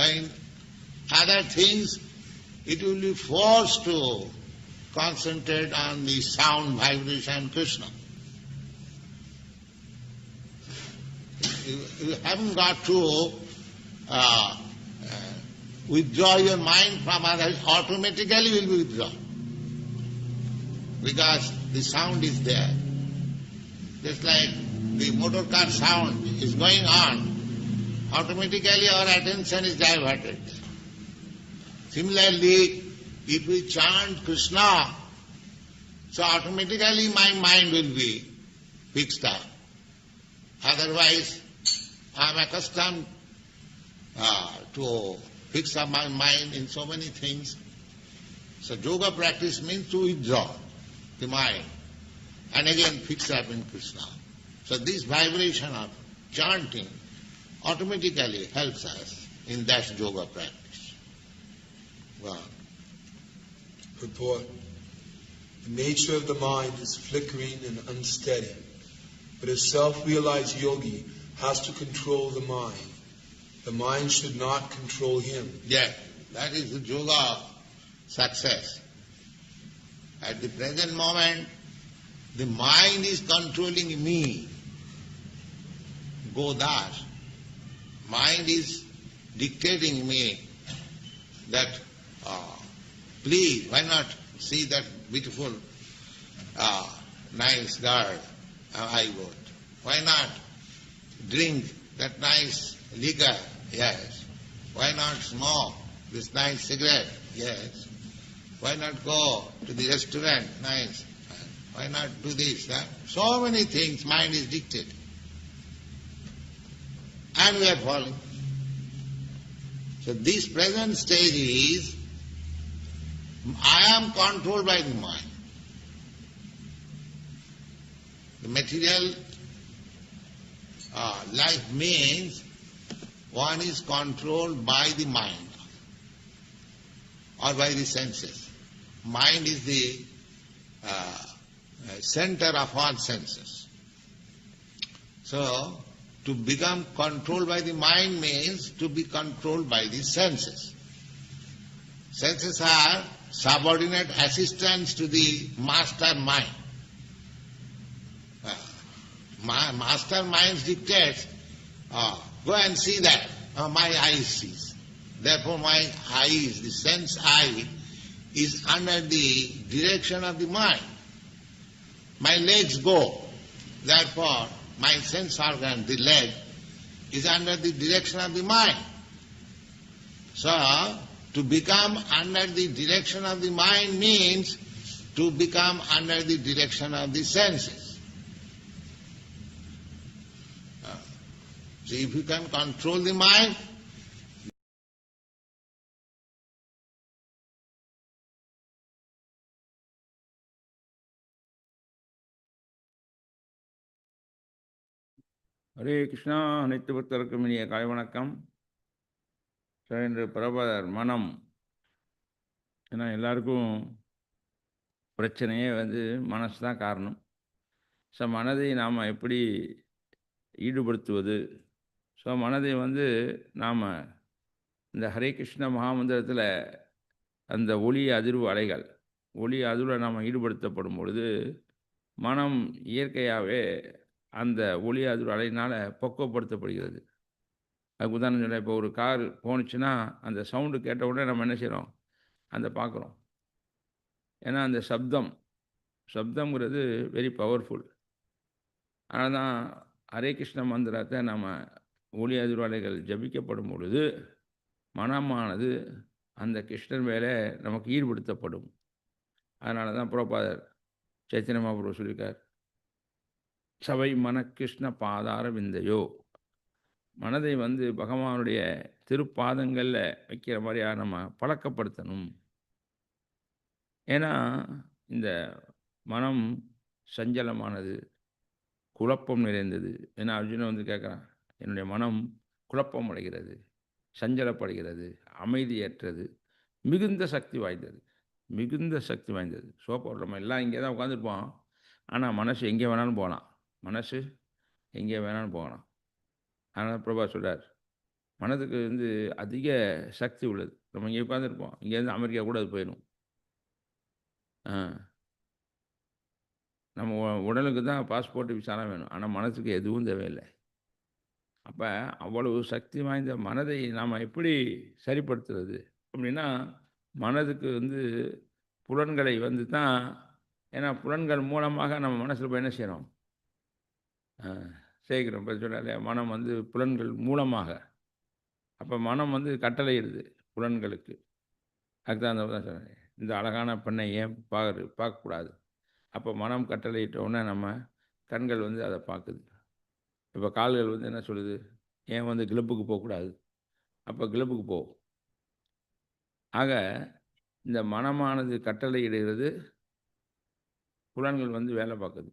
and other things, it will be forced to concentrate on the sound vibration Krishna. You, you haven't got to uh, uh, withdraw your mind from others, automatically you will be withdrawn. Because the sound is there. Just like the motor car sound is going on, automatically our attention is diverted. Similarly, if we chant Krishna, so automatically my mind will be fixed up. Otherwise, I am accustomed uh, to fix up my mind in so many things. So yoga practice means to withdraw the mind and again fix up in Krishna. So this vibration of chanting automatically helps us in that yoga practice. Well, Purport. The nature of the mind is flickering and unsteady, but a self-realized yogi has to control the mind. The mind should not control him. yeah, that is the yoga of success. At the present moment, the mind is controlling me. Godas. Mind is dictating me that, uh, please, why not see that beautiful, uh, nice girl uh, I got? Why not drink that nice liquor? Yes. Why not smoke this nice cigarette? Yes. Why not go to the restaurant? Nice. Why not do this? That? So many things mind is dictating. And we are falling. So this present stage is I am controlled by the mind. The material uh, life means one is controlled by the mind or by the senses. Mind is the uh, uh, center of all senses. So, to become controlled by the mind means to be controlled by the senses. Senses are subordinate assistants to the master mind. Uh, ma- master mind dictates, uh, go and see that. Uh, my eye sees. Therefore my eyes, the sense eye, is under the direction of the mind. My legs go. Therefore, my sense organ, the leg, is under the direction of the mind. So, to become under the direction of the mind means to become under the direction of the senses. Uh, So if you can control the mind, Hare Krishna அனைத்து பக்தருக்கும் இனிய காலை வணக்கம். So இன்று பிரபலர் மனம். ஏன்னா எல்லாருக்கும் பிரச்சனையே வந்து மனசு தான் காரணம். ஸோ மனதை நாம் எப்படி ஈடுபடுத்துவது? ஸோ மனதை வந்து நாம் இந்த ஹரே கிருஷ்ண மகாமந்திரத்தில் அந்த ஒளி அதிர்வு அலைகள் ஒளி அதிர்வில் நாம் ஈடுபடுத்தப்படும் பொழுது மனம் இயற்கையாகவே அந்த ஒளி அதிர்வு அலையினால் பக்குவப்படுத்தப்படுகிறது அதுக்கு உதாரணம் சொல்ல இப்போ ஒரு கார் போணுச்சுன்னா அந்த சவுண்டு கேட்ட உடனே நம்ம என்ன செய்கிறோம் அந்த பார்க்குறோம் ஏன்னா அந்த சப்தம் சப்தங்கிறது வெரி பவர்ஃபுல் அதனால் தான் ஹரே கிருஷ்ண மந்திரத்தை நம்ம ஒளி அதிர்வாலைகள் ஜபிக்கப்படும் பொழுது மனமானது அந்த கிருஷ்ணன் மேலே நமக்கு ஈடுபடுத்தப்படும். அதனால தான் புரோபாதர் சைத்தன்ய சொல்லியிருக்கார் சபை மனகிருஷ்ண பாதார விந்தையோ? மனதை வந்து பகவானுடைய திருப்பாதங்களில் வைக்கிற மாதிரியாக நம்ம பழக்கப்படுத்தணும்? ஏன்னா இந்த மனம் சஞ்சலமானது குழப்பம் நிறைந்தது. ஏன்னா அர்ஜுனன் வந்து கேட்குறான் என்னுடைய மனம் குழப்பம் அடைகிறது சஞ்சலப்படுகிறது அமைதியற்றது மிகுந்த சக்தி வாய்ந்தது மிகுந்த சக்தி வாய்ந்தது. சோப்பா நம்ம எல்லாம் இங்கே தான் உட்காந்துருப்போம் ஆனால் மனசு எங்கே வேணாலும் போகலாம். மனசு எங்கே வேணாலும் போகலாம். அதனால் பிரபா சொல்கிறார் மனதுக்கு வந்து அதிக சக்தி உள்ளது. நம்ம இங்கே உட்காந்துருப்போம் இங்கேருந்து அமெரிக்கா கூட அது போயிடும். நம்ம உடலுக்கு தான் பாஸ்போர்ட் விசாலாம் வேணும். ஆனால் மனசுக்கு எதுவும் தேவையில்லை. அப்போ அவ்வளவு சக்தி வாய்ந்த மனதை நாம் எப்படி சரிப்படுத்துறது? அப்படின்னா மனதுக்கு வந்து புலன்களை வந்து தான் ஏன்னா புலன்கள் மூலமாக நம்ம மனசில் போய் என்ன செய்கிறோம் சேகரம் சொன்னாலே மனம் வந்து புலன்கள் மூலமாக. அப்போ மனம் வந்து கட்டளையிடுது புலன்களுக்கு. அதுக்கு தான் தான் சொன்னேன் இந்த அழகான பெண்ணை ஏன் பார்க்குறது பார்க்கக்கூடாது. அப்போ மனம் கட்டளையிட்டோன்னே நம்ம கண்கள் வந்து அதை பார்க்குது. இப்போ கால்கள் வந்து என்ன சொல்லுது ஏன் வந்து கிளப்புக்கு போகக்கூடாது? அப்போ கிளப்புக்கு போ. ஆக இந்த மனமானது கட்டளையிடுகிறது புலன்கள் வந்து வேலை பார்க்குது.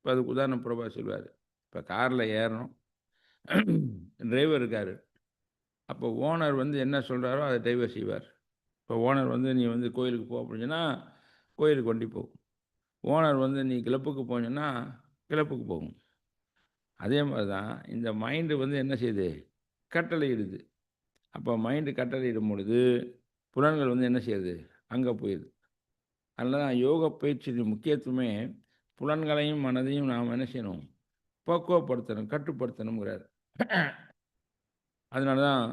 இப்போ அதுக்கு உதாரணம் பிரபா சொல்லுவார். இப்போ காரில் ஏறணும். டிரைவர் இருக்கார். அப்போ ஓனர் வந்து என்ன சொல்கிறாரோ அதை டிரைவர் செய்வார். இப்போ ஓனர் வந்து நீ வந்து கோயிலுக்கு போ அப்படின்னா கோயிலுக்கு வண்டி போகும். ஓனர் வந்து நீ கிளப்புக்கு போனீங்கன்னா கிளப்புக்கு போகும். அதே மாதிரி தான் இந்த மைண்டு வந்து என்ன செய்யுது? கட்டளையிடுது. அப்போ மைண்டு கட்டளையிடும் பொழுது புலன்கள் வந்து என்ன செய்யுது? அங்கே போயிடுது. அதனால தான் யோக பயிற்சியின் முக்கியத்துவமே புலன்களையும் மனதையும் நாம் என்ன செய்யணும்? பக்குவப்படுத்தணும் கட்டுப்படுத்தணுங்கிறார் அதனால தான்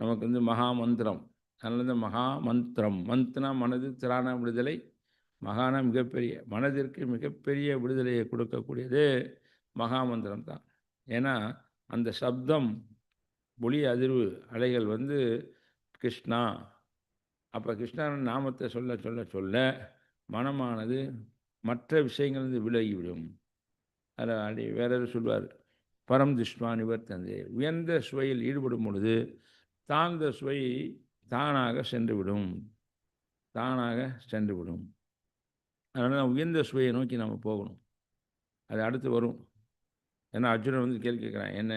நமக்கு வந்து மகா மந்திரம் அதனால தான் மகா மந்திரம் மந்த்னா மனது திராண விடுதலை. மகான மிகப்பெரிய மனதிற்கு மிகப்பெரிய விடுதலையை கொடுக்கக்கூடியது மகா மந்திரம் தான். ஏன்னா அந்த சப்தம் ஒளி அதிர்வு அலைகள் வந்து கிருஷ்ணா. அப்போ கிருஷ்ணன் நாமத்தை சொல்ல சொல்ல சொல்ல மனமானது மற்ற விஷயங்கள் வந்து விலகிவிடும். அதில் அடி வேறொரு சொல்வார் பரம் திருஷ்மா நிவர்த்தந்தே உயர்ந்த சுவையில் ஈடுபடும் பொழுது தாழ்ந்த சுவை தானாக சென்றுவிடும். தானாக சென்றுவிடும். அதனால் உயர்ந்த சுவையை நோக்கி நம்ம போகணும். அது அடுத்து வரும். ஏன்னா அர்ஜுனன் வந்து கேள்வி கேட்குறான் என்ன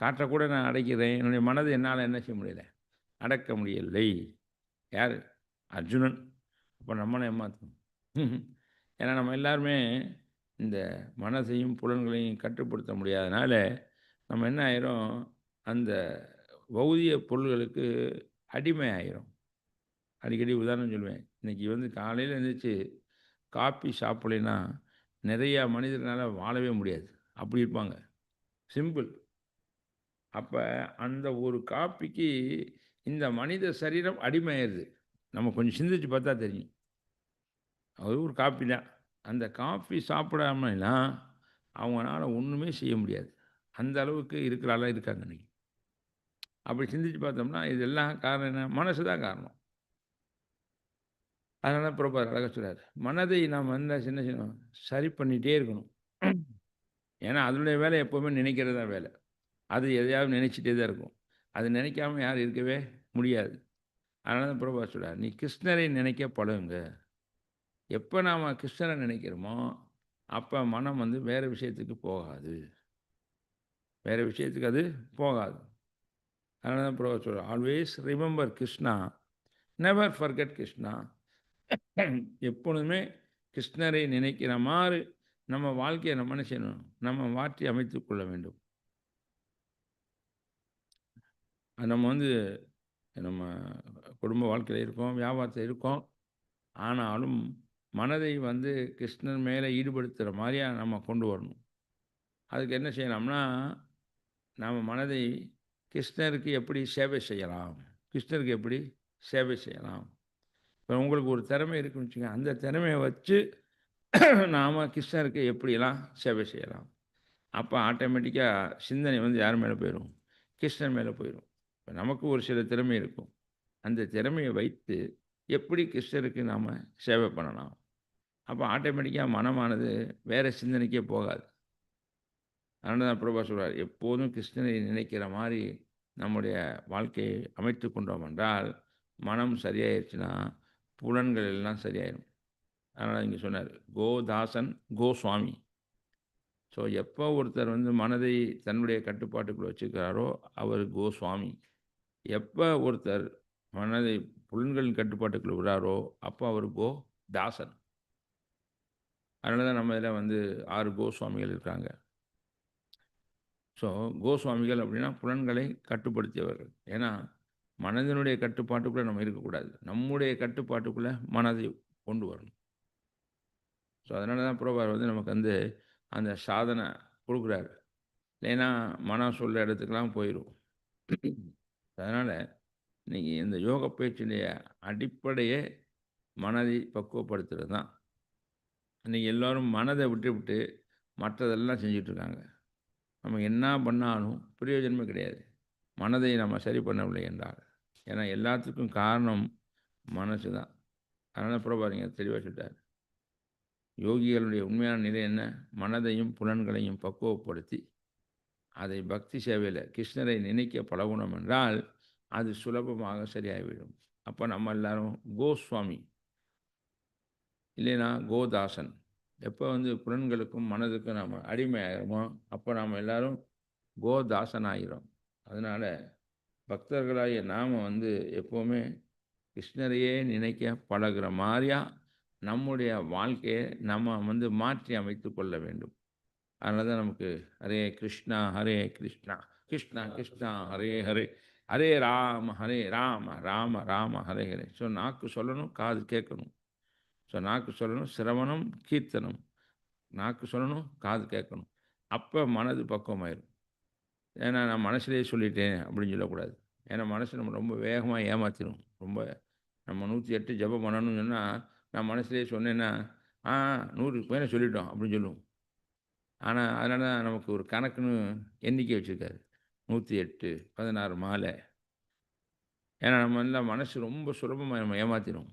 காற்றை கூட நான் அடைக்கிறேன். என்னுடைய மனதை என்னால் என்ன செய்ய முடியல? அடக்க முடியலை யார்? அர்ஜுனன். அப்போ நம்மளை ஏமாற்றணும் ஏன்னா நம்ம எல்லாருமே இந்த மனதையும் புலன்களையும் கட்டுப்படுத்த முடியாதனால நம்ம என்ன ஆயிரும்? அந்த பௌதிய பொருள்களுக்கு அடிமை ஆயிரும். அடிக்கடி உதாரணம் சொல்லுவேன். இன்றைக்கி வந்து காலையில் எழுந்திரிச்சு காப்பி சாப்பிடலைன்னா நிறையா மனிதர்களால் வாழவே முடியாது. அப்படி இருப்பாங்க. சிம்பிள். அப்போ அந்த ஒரு காப்பிக்கு இந்த மனித சரீரம் அடிமையாயிருது. நம்ம கொஞ்சம் சிந்திச்சு பார்த்தா தெரியும். அது ஒரு காப்பி தான் அந்த காஃபி சாப்பிடாமலாம் அவங்களால ஒன்றுமே செய்ய முடியாது. அந்த அளவுக்கு இருக்கிற ஆளாக இருக்காங்க அன்றைக்கி அப்படி சிந்திச்சு பார்த்தோம்னா இதெல்லாம் காரணம் என்ன? மனசு தான் காரணம். அதனால் பிரபார் அழகாக சொல்கிறார் மனதை நாம் என்ன சின்ன சின்ன சரி பண்ணிகிட்டே இருக்கணும். ஏன்னா அதனுடைய வேலை எப்போவுமே நினைக்கிறது தான் வேலை. அது எதையாவது நினச்சிட்டே தான் இருக்கும். அது நினைக்காம யாரும் இருக்கவே முடியாது. அதனால தான் பிரபா சொல்கிறார் நீ கிருஷ்ணரை நினைக்க பழகுங்க. எப்போ நாம் கிருஷ்ணரை நினைக்கிறோமோ அப்போ மனம் வந்து வேறு விஷயத்துக்கு போகாது. வேறு விஷயத்துக்கு அது போகாது. அதனால தான் பிரபா சொல்கிறார் always remember Krishna never forget Krishna எப்பொழுதுமே கிருஷ்ணரை நினைக்கிற மாதிரி நம்ம வாழ்க்கையை நம்ம என்ன செய்யணும்? நம்ம மாற்றி அமைத்து கொள்ள வேண்டும். நம்ம வந்து நம்ம குடும்ப வாழ்க்கையில் இருக்கோம் வியாபாரத்தில் இருக்கோம். ஆனாலும் மனதை வந்து கிருஷ்ணன் மேலே ஈடுபடுத்துகிற மாதிரியா நம்ம கொண்டு வரணும். அதுக்கு என்ன செய்யலாம்னா நம்ம மனதை கிருஷ்ணருக்கு எப்படி சேவை செய்யலாம்? கிருஷ்ணருக்கு எப்படி சேவை செய்யலாம்? இப்போ உங்களுக்கு ஒரு திறமை இருக்குன்னு வச்சுங்க அந்த திறமையை வச்சு நாம் கிருஷ்ணருக்கு எப்படியெல்லாம் சேவை செய்யலாம்? அப்போ ஆட்டோமேட்டிக்காக சிந்தனை வந்து யார் மேலே போயிடும்? கிருஷ்ணன் மேலே போயிடும். இப்போ நமக்கு ஒரு சில திறமை இருக்கும். அந்த திறமையை வைத்து எப்படி கிருஷ்ணருக்கு நாம் சேவை பண்ணலாம்? அப்போ ஆட்டோமேட்டிக்காக மனமானது வேறு சிந்தனைக்கே போகாது. அதனால தான் பிரபா சொல்கிறார் எப்போதும் கிருஷ்ணனை நினைக்கிற மாதிரி நம்முடைய வாழ்க்கையை அமைத்து கொண்டோம் என்றால் மனம் சரியாயிருச்சுன்னா புலன்கள் எல்லாம் சரியாயிடும் அதனால் இங்கே சொன்னார் கோதாசன் கோஸ்வாமி ஸோ எப்போ ஒருத்தர் வந்து மனதை தன்னுடைய கட்டுப்பாட்டுக்குள் வச்சுக்கிறாரோ அவர் கோஸ்வாமி எப்போ ஒருத்தர் மனதை புலன்களின் கட்டுப்பாட்டுக்குள் விடுறாரோ அப்போ அவர் கோ தாசன். அதனால தான் நம்ம இதில் வந்து ஆறு கோஸ்வாமிகள் இருக்காங்க. ஸோ கோஸ்வாமிகள் அப்படின்னா புலன்களை கட்டுப்படுத்தியவர்கள். ஏன்னா மனதினுடைய கட்டுப்பாட்டுக்குள்ளே நம்ம இருக்கக்கூடாது. நம்முடைய கட்டுப்பாட்டுக்குள்ளே மனதை கொண்டு வரணும். ஸோ அதனால தான் புரோபார் வந்து நமக்கு வந்து அந்த சாதனை கொடுக்குறாரு. இல்லைன்னா மனம் சொல்ல இடத்துக்கெல்லாம் போயிடும் அதனால் இன்னைக்கு இந்த யோக பயிற்சியினுடைய அடிப்படையே மனதை பக்குவப்படுத்துறது தான். இன்றைக்கி எல்லோரும் மனதை விட்டு விட்டு மற்றதெல்லாம் செஞ்சிட்ருக்காங்க. நம்ம என்ன பண்ணாலும் பிரயோஜனமே கிடையாது. மனதை நம்ம சரி பண்ணவில்லை என்றால். ஏன்னா எல்லாத்துக்கும் காரணம் மனசு தான். அதனால் புறப்பாருங்க தெளிவாக சொல்லிட்டார். யோகிகளுடைய உண்மையான நிலை என்ன? மனதையும் புலன்களையும் பக்குவப்படுத்தி அதை பக்தி சேவையில் கிருஷ்ணரை நினைக்க பழகணும் என்றால் அது சுலபமாக சரியாகிவிடும். அப்போ நம்ம எல்லாரும் கோஸ்வாமி இல்லைன்னா கோதாசன். எப்போ வந்து புலன்களுக்கும் மனதுக்கும் நாம் அடிமையாகிறோமோ அப்போ நாம் எல்லாரும் கோதாசன் ஆகிறோம் அதனால் பக்தர்களாகிய நாம் வந்து எப்போவுமே கிருஷ்ணரையே நினைக்க பழகிற மாதிரியா நம்முடைய வாழ்க்கையை நம்ம வந்து மாற்றி அமைத்து கொள்ள வேண்டும். அதனால தான் நமக்கு ஹரே கிருஷ்ணா ஹரே கிருஷ்ணா கிருஷ்ணா கிருஷ்ணா ஹரே ஹரே ஹரே ராம ஹரே ராம ராம ராம ஹரே ஹரே. ஸோ நாக்கு சொல்லணும் காது கேட்கணும். ஸோ நாக்கு சொல்லணும் சிரவணம் கீர்த்தனம். நாக்கு சொல்லணும் காது கேட்கணும். அப்போ மனது பக்குவமாயிரும். ஏன்னா நான் மனசுலேயே சொல்லிட்டேன் அப்படின்னு சொல்லக்கூடாது. ஏன்னா மனசு நம்ம ரொம்ப வேகமாக ஏமாற்றிடும் ரொம்ப நம்ம நூற்றி எட்டு ஜபம் பண்ணணும்னு சொன்னால் நான் மனசுலேயே சொன்னேன்னா ஆ நூறுக்கு மேலே சொல்லிட்டோம் அப்படின்னு சொல்லுவோம். ஆனால் அதனால தான் நமக்கு ஒரு கணக்குன்னு எண்ணிக்கை வச்சுருக்காரு. நூற்றி எட்டு பதினாறு மாலை. ஏன்னா நம்ம எல்லாம் மனசு ரொம்ப சுலபமாக நம்ம ஏமாற்றிடும்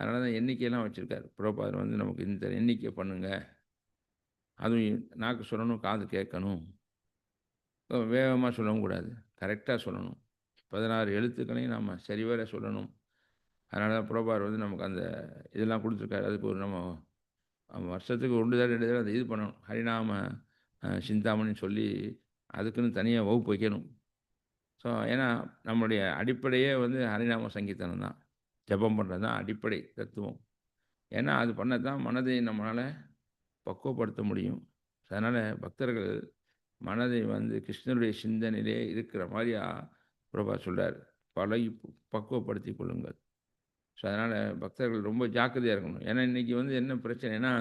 அதனால தான் எண்ணிக்கையெல்லாம் வச்சுருக்காரு. புரோபாதர் வந்து நமக்கு இந்த எண்ணிக்கை பண்ணுங்கள் அதுவும் நாக்கு சொல்லணும் காது கேட்கணும். வேகமாக சொல்லவும் கூடாது. கரெக்டாக சொல்லணும். பதினாறு எழுத்துக்களையும் நம்ம சரிவர சொல்லணும். அதனால தான் புரோபார் வந்து நமக்கு அந்த இதெல்லாம் கொடுத்துருக்காரு. அதுக்கு ஒரு நம்ம வருஷத்துக்கு ஒன்று தான் ரெண்டு தடவை அந்த இது பண்ணணும். ஹரிநாம சிந்தாமணின்னு சொல்லி அதுக்குன்னு தனியாக வகுப்பு வைக்கணும். ஸோ ஏன்னா நம்மளுடைய அடிப்படையே வந்து ஹரிநாம சங்கீதனம் தான். ஜபம் பண்ணுறது தான் அடிப்படை தத்துவம். ஏன்னா அது பண்ண தான் மனதை நம்மளால் பக்குவப்படுத்த முடியும். அதனால் பக்தர்கள் மனதை வந்து கிருஷ்ணருடைய சிந்தனையிலே இருக்கிற மாதிரியா பிரபா சொல்கிறார் பழகி பக்குவப்படுத்தி கொள்ளுங்கள். ஸோ அதனால் பக்தர்கள் ரொம்ப ஜாக்கிரதையாக இருக்கணும். ஏன்னா இன்றைக்கி வந்து என்ன பிரச்சனைனா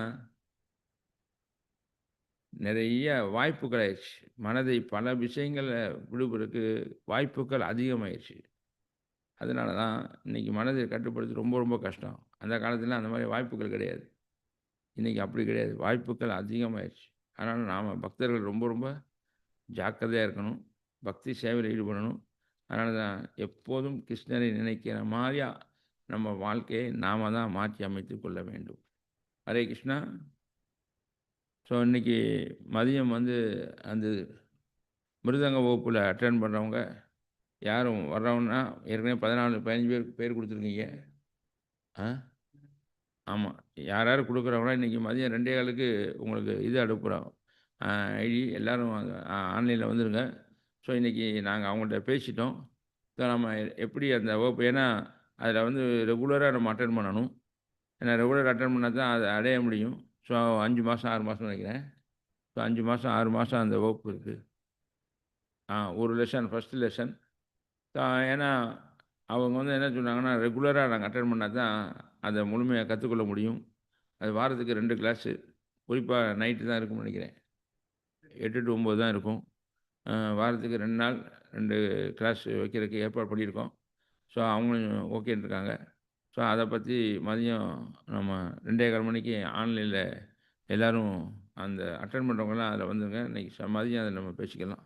நிறைய வாய்ப்புகள் ஆயிடுச்சு. மனதை பல விஷயங்களில் விடுபடுறதுக்கு வாய்ப்புகள் அதிகமாயிடுச்சு. அதனால தான் இன்றைக்கி மனதை கட்டுப்படுத்தி ரொம்ப ரொம்ப கஷ்டம். அந்த காலத்தில் அந்த மாதிரி வாய்ப்புகள் கிடையாது. இன்றைக்கி அப்படி கிடையாது. வாய்ப்புகள் அதிகமாகிடுச்சு அதனால் நாம் பக்தர்கள் ரொம்ப ரொம்ப ஜாக்கிரதையாக இருக்கணும். பக்தி சேவையில் ஈடுபடணும். அதனால தான் எப்போதும் கிருஷ்ணரை நினைக்கிற மாதிரியா நம்ம வாழ்க்கையை நாம் தான் மாற்றி அமைத்து கொள்ள வேண்டும். ஹரே கிருஷ்ணா. ஸோ இன்றைக்கி மதியம் வந்து அந்த மிருதங்க வகுப்பில் அட்டன் பண்ணுறவங்க யாரும் வர்றவங்கன்னா ஏற்கனவே பதினாலு பதினஞ்சு பேருக்கு பேர் கொடுத்துருக்கீங்க. ஆ? ஆமாம் யார் யார் கொடுக்குறவங்களா இன்றைக்கி மதியம் ரெண்டே காலுக்கு உங்களுக்கு இது அனுப்புகிறோம் ஐடி எல்லோரும் ஆன்லைனில் வந்துடுங்க ஸோ இன்றைக்கி நாங்கள் அவங்கள்ட்ட பேசிட்டோம். ஸோ நம்ம எப்படி அந்த வகுப்பு ஏன்னா அதில் வந்து ரெகுலராக நம்ம அட்டன் பண்ணணும். ஏன்னா ரெகுலர் அட்டன் பண்ணால் தான் அதை அடைய முடியும். ஸோ அஞ்சு மாதம் ஆறு மாதம் நினைக்கிறேன். ஸோ அஞ்சு மாதம் ஆறு மாதம் அந்த வகுப்பு இருக்குது ஆ ஒரு லெசன் ஃபஸ்ட்டு லெசன் ஏன்னா அவங்க வந்து என்ன சொன்னாங்கன்னா ரெகுலராக நாங்கள் அட்டன் பண்ணால் தான் அதை முழுமையாக கற்றுக்கொள்ள முடியும். அது வாரத்துக்கு ரெண்டு கிளாஸு குறிப்பாக நைட்டு தான் இருக்கும்னு நினைக்கிறேன். எட்டு டு ஒம்பது தான் இருக்கும். வாரத்துக்கு ரெண்டு நாள் ரெண்டு கிளாஸ் வைக்கிறதுக்கு ஏற்பாடு பண்ணியிருக்கோம். ஸோ அவங்களும் ஓகேன்னு இருக்காங்க. ஸோ அதை பற்றி மதியம் நம்ம ரெண்டே கால் மணிக்கு ஆன்லைனில் எல்லோரும் அந்த அட்டன் பண்ணுறவங்களாம் அதில் வந்துங்க இன்றைக்கி மதியம் அதை நம்ம பேசிக்கலாம்.